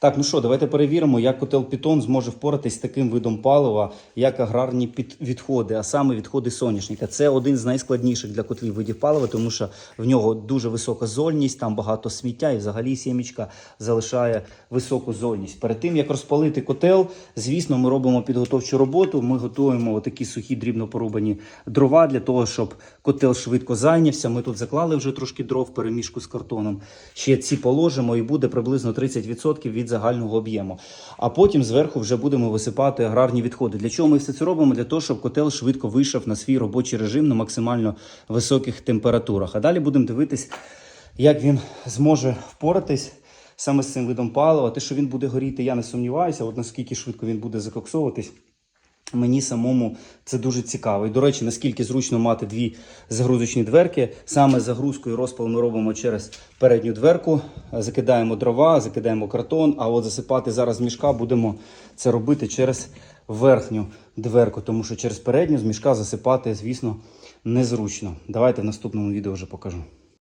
Так, ну що, давайте перевіримо, як котел Python зможе впоратись з таким видом палива, як аграрні відходи, а саме відходи соняшника. Це один з найскладніших для котлів видів палива, тому що в нього дуже висока зольність, там багато сміття, і взагалі сімічка залишає високу зольність. Перед тим як розпалити котел, звісно, ми робимо підготовчу роботу. Ми готуємо отакі сухі дрібно порубані дрова для того, щоб котел швидко зайнявся. Ми тут заклали вже трошки дров в переміжку з картоном. Ще ці положимо, і буде приблизно 30% від загального об'єму. А потім зверху вже будемо висипати аграрні відходи. Для чого ми все це робимо? Для того, щоб котел швидко вийшов на свій робочий режим на максимально високих температурах. А далі будемо дивитись, як він зможе впоратись. Саме з цим видом палива, те, що він буде горіти, я не сумніваюся. От наскільки швидко він буде закоксовуватись, Мені самому це дуже цікаво. І, до речі, наскільки зручно мати дві загрузочні дверки. Саме загрузку і розпал ми робимо через передню дверку, закидаємо дрова, закидаємо картон, а от засипати зараз мішка будемо це робити через верхню дверку, тому що через передню з мішка засипати, звісно, незручно. Давайте в наступному відео вже покажу.